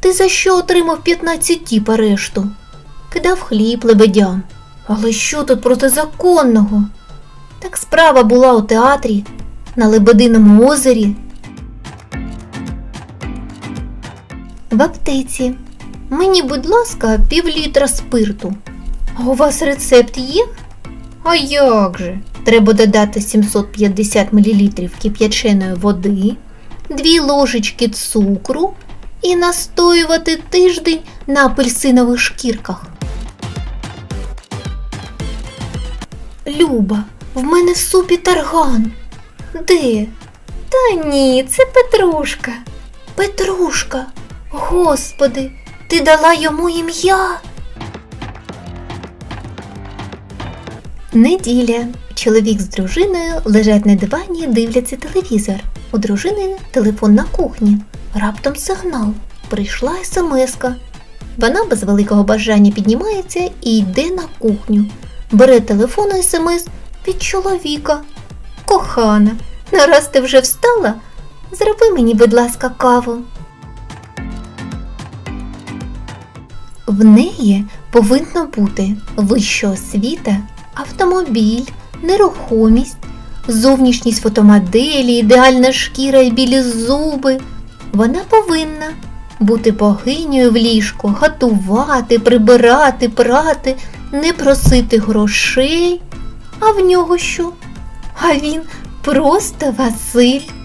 ти за що отримав 15 тіп арешту? Кидав хліб лебедям. Але що тут протизаконного? Так справа була у театрі, на Лебединому озері. В аптеці. Мені, будь ласка, півлітра спирту. А у вас рецепт є? А як же? Треба додати 750 мл кип'яченої води, 2 ложечки цукру і настоювати тиждень на апельсинових шкірках. Люба, в мене в супі тарган. Де? Та ні, це Петрушка. Петрушка, господи, ти дала йому ім'я. Неділя. Чоловік з дружиною лежать на дивані, дивляться телевізор. У дружини телефон на кухні. Раптом сигнал. Прийшла смска. Вона без великого бажання піднімається і йде на кухню. Бере телефон смс від чоловіка. Кохана, нараз ти вже встала? Зроби мені, будь ласка, каву. В неї повинно бути вища освіта, автомобіль, нерухомість, зовнішність фотомоделі, ідеальна шкіра і білі зуби. Вона повинна бути богинею в ліжку, готувати, прибирати, прати, не просити грошей. А в нього що? А він просто Василь.